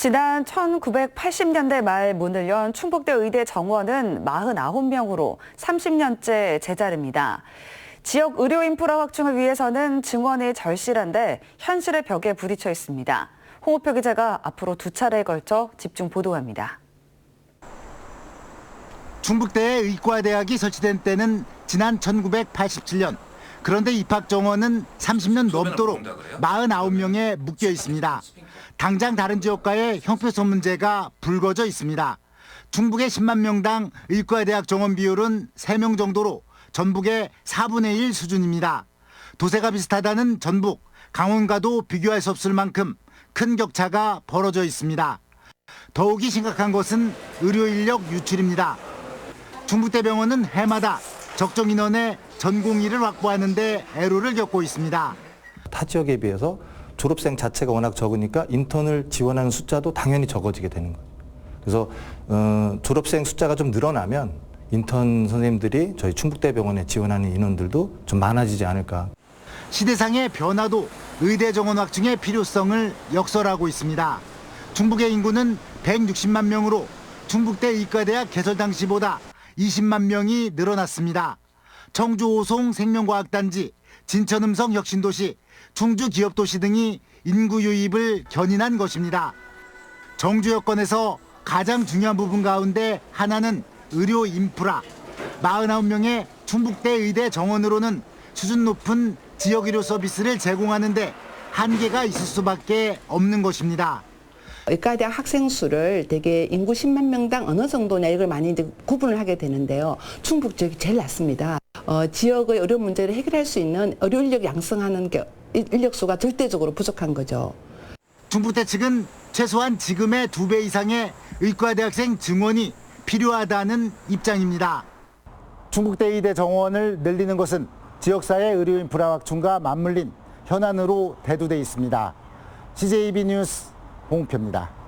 지난 1980년대 말 문을 연 충북대 의대 정원은 49명으로 30년째 제자리입니다. 지역 의료 인프라 확충을 위해서는 증원이 절실한데 현실의 벽에 부딪혀 있습니다. 홍호표 기자가 앞으로 두 차례에 걸쳐 집중 보도합니다. 충북대의 의과대학이 설치된 때는 지난 1987년. 그런데 입학 정원은 30년 넘도록 49명에 묶여 있습니다. 당장 다른 지역과의 형평성 문제가 불거져 있습니다. 충북의 10만 명당 의과대학 정원 비율은 3명 정도로 전북의 4분의 1 수준입니다. 도세가 비슷하다는 전북, 강원과도 비교할 수 없을 만큼 큰 격차가 벌어져 있습니다. 더욱이 심각한 것은 의료 인력 유출입니다. 충북대병원은 해마다 적정 인원의 전공의를 확보하는 데 애로를 겪고 있습니다. 타 지역에 비해서 졸업생 자체가 워낙 적으니까 인턴을 지원하는 숫자도 당연히 적어지게 되는 거예요. 그래서 어, 졸업생 숫자가 좀 늘어나면 인턴 선생님들이 저희 충북대병원에 지원하는 인원들도 좀 많아지지 않을까. 시대상의 변화도 의대 정원 확충의 필요성을 역설하고 있습니다. 충북의 인구는 160만 명으로 충북대 의과대학 개설 당시보다 20만 명이 늘어났습니다. 청주 오송 생명과학단지, 진천음성 혁신도시, 충주 기업도시 등이 인구 유입을 견인한 것입니다. 정주 여건에서 가장 중요한 부분 가운데 하나는 의료 인프라. 49명의 충북대 의대 정원으로는 수준 높은 지역 의료 서비스를 제공하는데 한계가 있을 수밖에 없는 것입니다. 의과대학 학생 수를 대개 인구 10만 명당 어느 정도냐 이걸 많이 구분을 하게 되는데요. 충북 지역이 제일 낮습니다. 어, 지역의 의료 문제를 해결할 수 있는 의료 인력 양성하는 게 인력 수가 절대적으로 부족한 거죠. 충북대 측은 최소한 지금의 두 배 이상의 의과대학생 증원이 필요하다는 입장입니다. 충북대 의대 정원을 늘리는 것은 지역사회 의료 인프라 확충과 맞물린 현안으로 대두돼 있습니다. CJB 뉴스 홍표입니다.